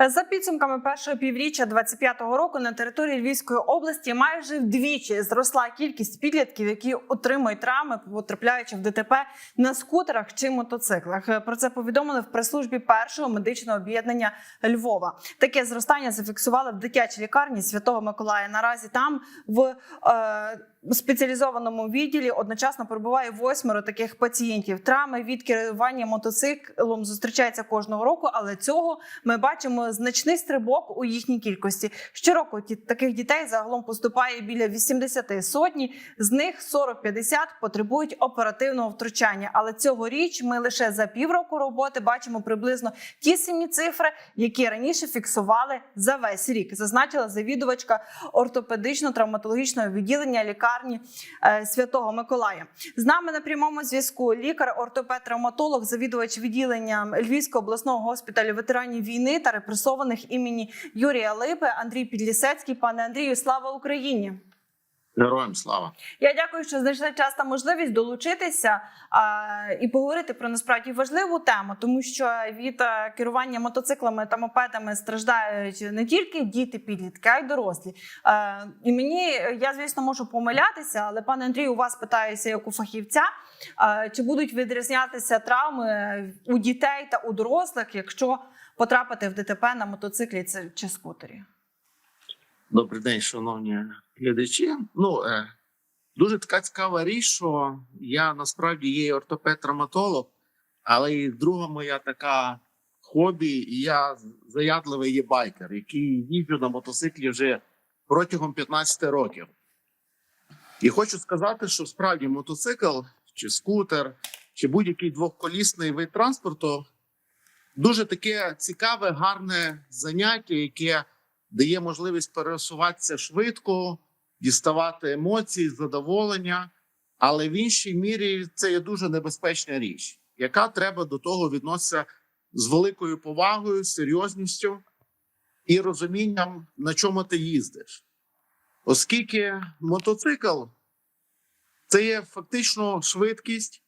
За підсумками першого півріччя 25-го року на території Львівської області майже вдвічі зросла кількість підлітків, які отримують травми, потрапляючи в ДТП на скутерах чи мотоциклах. Про це повідомили в прес-службі першого медичного об'єднання Львова. Таке зростання зафіксували в дитячій лікарні Святого Миколая. Наразі там в е, спеціалізованому відділі одночасно перебуває восьмеро таких пацієнтів. Травми від керування мотоциклом зустрічаються кожного року, але цього ми бачимо значний стрибок у їхній кількості. Щороку таких дітей загалом поступає біля 80 сотні. З них 40-50 потребують оперативного втручання. Але цьогоріч ми лише за півроку роботи бачимо приблизно ті самі цифри, які раніше фіксували за весь рік. Зазначила завідувачка ортопедично-травматологічного відділення лікарні е, Святого Миколая. З нами на прямому зв'язку лікар, ортопед-травматолог, завідувач відділення Львівського обласного госпіталю ветеранів війни та репресованих імені Юрія Липи Андрій Підлісецький. Пане Андрію, слава Україні! Героям слава. Я дякую, що знайшли час та можливість долучитися а, і поговорити про насправді важливу тему, тому що від е, керування мотоциклами та мопедами страждають не тільки діти, підлітки, а й дорослі. Е, і мені я звісно можу помилятися, але пане Андрію, у вас питаюся як у фахівця. е, Чи будуть відрізнятися травми у дітей та у дорослих, якщо потрапити в ДТП на мотоциклі чи скутері? Добрий день, шановні глядачі. Ну е, дуже така цікава річ, що я насправді є ортопед-травматолог, але і друга моя така хобі, я заядливий є байкер, який їжджу на мотоциклі вже протягом 15 років. І хочу сказати, що справді мотоцикл чи скутер, чи будь-який двохколісний вид транспорту дуже таке цікаве, гарне заняття, яке дає можливість пересуватися швидко, діставати емоції, задоволення. Але в іншій мірі це є дуже небезпечна річ, яка треба до того відноситися з великою повагою, серйозністю і розумінням, на чому ти їздиш. Оскільки мотоцикл це є фактично швидкість,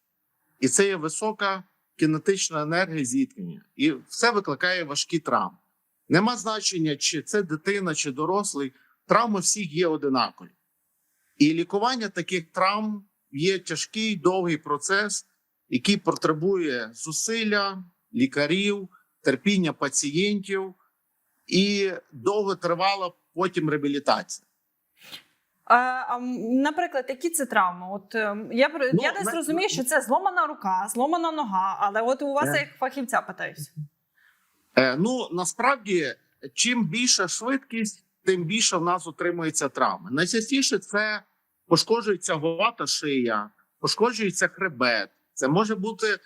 і це є висока кінетична енергія зіткнення, і все викликає важкі травми. Нема значення, чи це дитина, чи дорослий. Травми всіх є одинакові. І лікування таких травм є тяжкий довгий процес, який потребує зусилля лікарів, терпіння пацієнтів і довготривала потім реабілітація. А, наприклад, які це травми? От е, я Ну, я десь на- розумію, що це зломана рука, зломана нога, але от у вас Е. як фахівця питаюся. Е, ну насправді, чим більша швидкість, тим більше в нас отримується травми. Найчастіше це пошкоджується голова та шия, пошкоджується хребет. Це може бути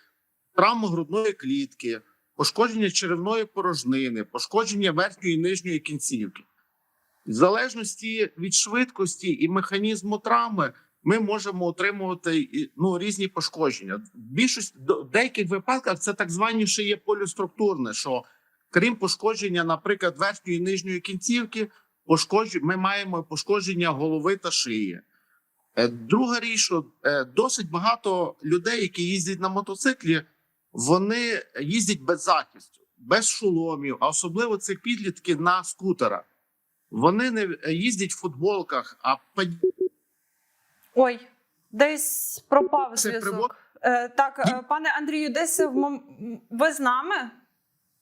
травма грудної клітки, пошкодження черевної порожнини, пошкодження верхньої і нижньої кінцівки. В залежності від швидкості і механізму травми. Ми можемо отримувати ну, різні пошкодження. До- в деяких випадках це так звані ще є поліструктурне, що крім пошкодження, наприклад, верхньої і нижньої кінцівки, пошкоджу... ми маємо пошкодження голови та шиї. Е, Друга річ, що е, досить багато людей, які їздять на мотоциклі, вони їздять без захисту, без шоломів, а особливо це підлітки на скутерах. Вони не е, їздять в футболках, а Ой, десь пропав зв'язок. Е, так, е, пане Андрію, десь в мом... ви з нами?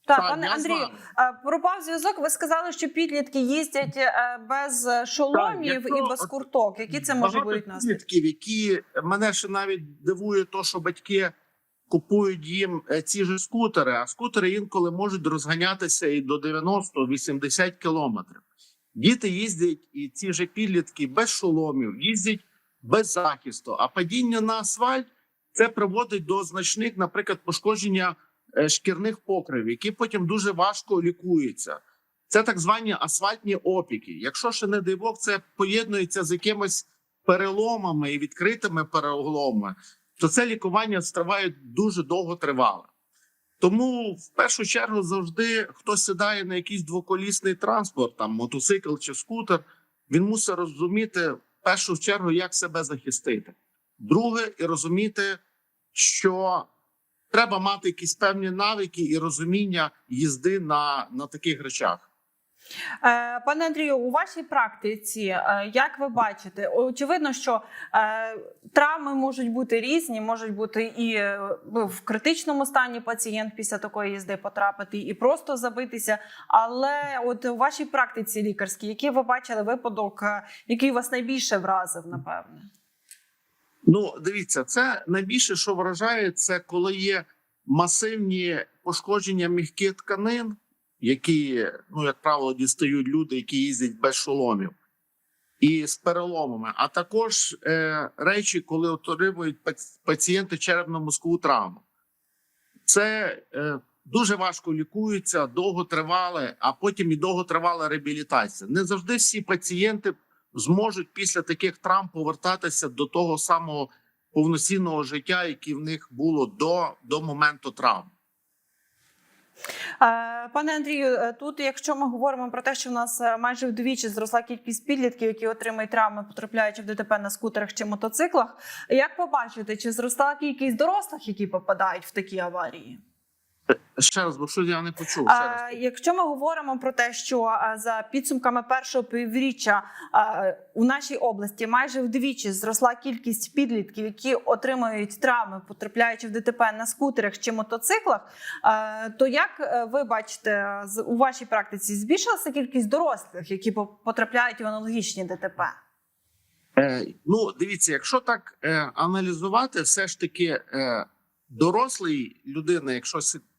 Так, Так, пане Андрію, е, пропав зв'язок. Ви сказали, що підлітки їздять е, без шоломів якщо і без курток. Які це може бути наслідки? підлітків, які мене ще навіть дивує, то що батьки купують їм ці ж скутери, а скутери інколи можуть розганятися і до 90-80 кілометрів. Діти їздять, і ці ж підлітки без шоломів, їздять без захисту. А падіння на асфальт це приводить до значних, наприклад, пошкодження е, шкірних покривів, які потім дуже важко лікуються. Це так звані асфальтні опіки. Якщо ще не дай Бог, це поєднується з якимись переломами і відкритими переломами, то це лікування триває дуже довго тривало. Тому в першу чергу завжди хто сідає на якийсь двоколісний транспорт, там мотоцикл чи скутер, він мусить розуміти в першу чергу, як себе захистити. Друге, і розуміти, що треба мати якісь певні навики і розуміння їзди на, на таких речах. Е, Пане Андрію, у вашій практиці, е, як ви бачите, очевидно, що е, травми можуть бути різні, можуть бути і е, в критичному стані пацієнт після такої їзди потрапити, і просто забитися. Але от у вашій практиці лікарській, який ви бачили випадок, який вас найбільше вразив, напевне? Ну, дивіться, це найбільше, що вражає, це коли є масивні пошкодження м'яких тканин, які, ну, як правило, дістають люди, які їздять без шоломів, і з переломами, а також е, речі, коли отримують пацієнти черепно-мозкову травму. Це е, дуже важко лікується, довго тривале, а потім і довго тривала реабілітація. Не завжди всі пацієнти зможуть після таких травм повертатися до того самого повноцінного життя, яке в них було до, до моменту травм. Е, Пане Андрію, е, тут, якщо ми говоримо про те, що в нас е, майже вдвічі зросла кількість підлітків, які отримують травми, потрапляючи в ДТП на скутерах чи мотоциклах, як побачити, чи зросла кількість дорослих, які попадають в такі аварії? Ще раз, бо що я не почув. Ще раз. А, якщо ми говоримо про те, що за підсумками першого півріччя а, у нашій області майже вдвічі зросла кількість підлітків, які отримують травми, потрапляючи в ДТП на скутерах чи мотоциклах, а, то як е, ви бачите з- у вашій практиці збільшилася кількість дорослих, які по- потрапляють в аналогічні ДТП? Е, ну, дивіться, якщо так е, аналізувати, все ж таки е, дорослий людина, якщо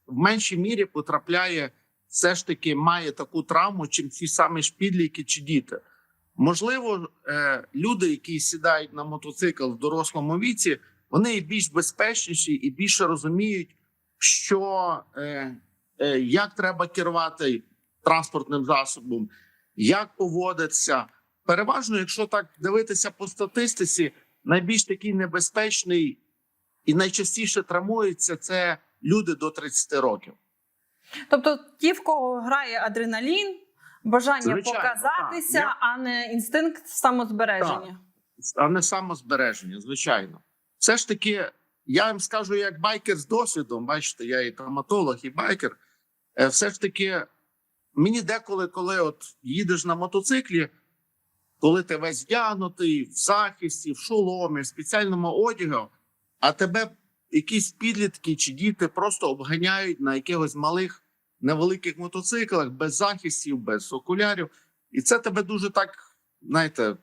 в меншій мірі потрапляє, все ж таки має таку травму, чим ті самі ж підліки чи діти. Можливо, е, люди, які сідають на мотоцикл в дорослому віці, вони і більш безпечніші і більше розуміють, що е, е, як треба керувати транспортним засобом, як поводитися. Переважно, якщо так дивитися по статистиці, найбільш такий небезпечний і найчастіше травмуються це люди до 30 років. Тобто, ті, в кого грає адреналін, бажання Звичайно, показатися, так. А не інстинкт самозбереження. а не самозбереження, звичайно. Все ж таки, я вам скажу, як байкер з досвідом, бачите, я і травматолог, і байкер. е, Все ж таки, мені деколи, коли от їдеш на мотоциклі, коли ти весь вдягнутий в захисті, в шоломі, в спеціальному одягу, а тебе якісь підлітки чи діти просто обганяють на якихось малих невеликих мотоциклах без захистів, без окулярів. І це тебе дуже так, знаєте,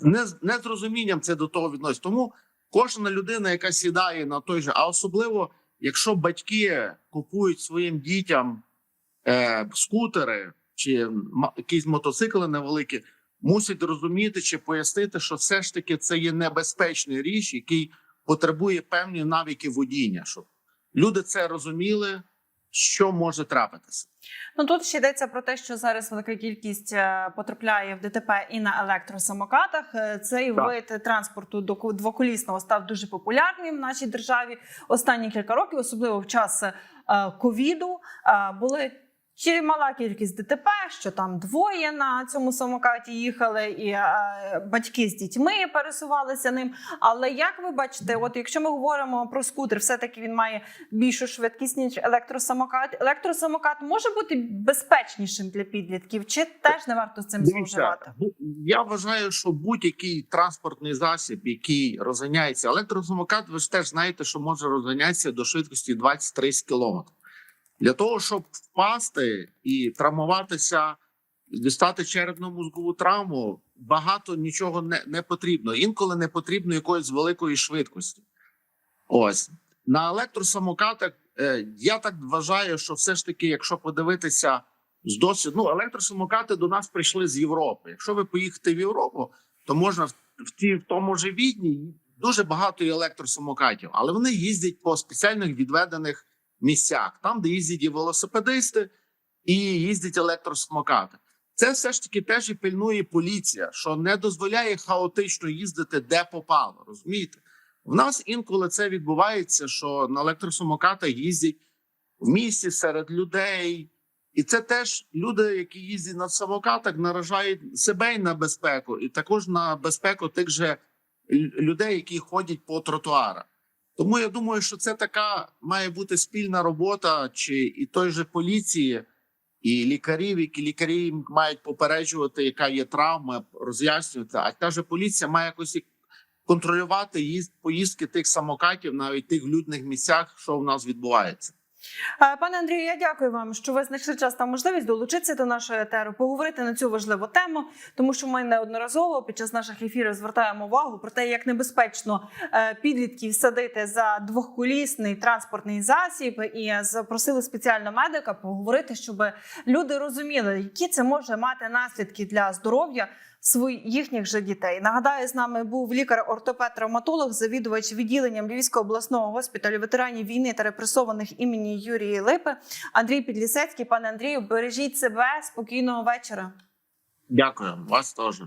не, не з розумінням це до того відносить. Тому кожна людина, яка сідає на той же, а особливо, якщо батьки купують своїм дітям е, скутери чи якісь мотоцикли невеликі, мусять розуміти чи пояснити, що все ж таки це є небезпечний річ, який потребує певні навики водіння, щоб люди це розуміли, що може трапитися. Ну тут ще йдеться про те, що зараз велика кількість е, потрапляє в ДТП і на електросамокатах. Е, Цей Так. вид транспорту доку- двоколісного став дуже популярним в нашій державі останні кілька років, особливо в час е, ковіду. Е, Були чимала кількість ДТП, що там двоє на цьому самокаті їхали, і е, батьки з дітьми пересувалися ним. Але як ви бачите, от якщо ми говоримо про скутер, все таки він має більшу швидкість ніж електросамокат. Електросамокат може бути безпечнішим для підлітків, чи теж не варто з цим зловживати? я вважаю, що будь-який транспортний засіб, який розганяється, електросамокат, ви ж теж знаєте, що може розганятися до швидкості 20-30 км. Для того, щоб впасти і травмуватися, дістати черепно-мозгову травму, багато нічого не, не потрібно. Інколи не потрібно якоїсь великої швидкості. Ось на електросамокатах е, я так вважаю, що все ж таки, якщо подивитися з досвіду, ну електросамокати до нас прийшли з Європи. Якщо ви поїхати в Європу, то можна в, в, ті, в тому же відні дуже багато електросамокатів, але вони їздять по спеціальних відведених місцях, там, де їздять і велосипедисти, і їздять електросамокати. Це все ж таки теж і пильнує поліція, що не дозволяє хаотично їздити де попало. Розумієте? В нас інколи це відбувається, що на електросамокатах їздять в місті серед людей. І це теж люди, які їздять на самокатах, наражають себе й на безпеку, і також на безпеку тих же людей, які ходять по тротуарах. Тому я думаю, що це така має бути спільна робота, чи і той же поліції, і лікарів, які лікарі мають попереджувати, яка є травма, роз'яснювати. А та же поліція має якось контролювати їзд, поїздки тих самокатів, навіть тих людних місцях, що в нас відбувається. Е, Пане Андрію, я дякую вам, що ви знайшли час та можливість долучитися до нашої етеру, поговорити на цю важливу тему, тому що ми неодноразово під час наших ефірів звертаємо увагу про те, як небезпечно е, підлітків садити за двохколісний транспортний засіб, і запросили спеціально медика поговорити, щоб люди розуміли, які це може мати наслідки для здоров'я. Свої їхніх же дітей нагадаю, з нами був лікар-ортопед-травматолог, завідувач відділенням Львівського обласного госпіталю ветеранів війни та репресованих імені Юрії Липи Андрій Підлісецький. Пане Андрію, бережіть себе спокійного вечора. Дякую, вас теж.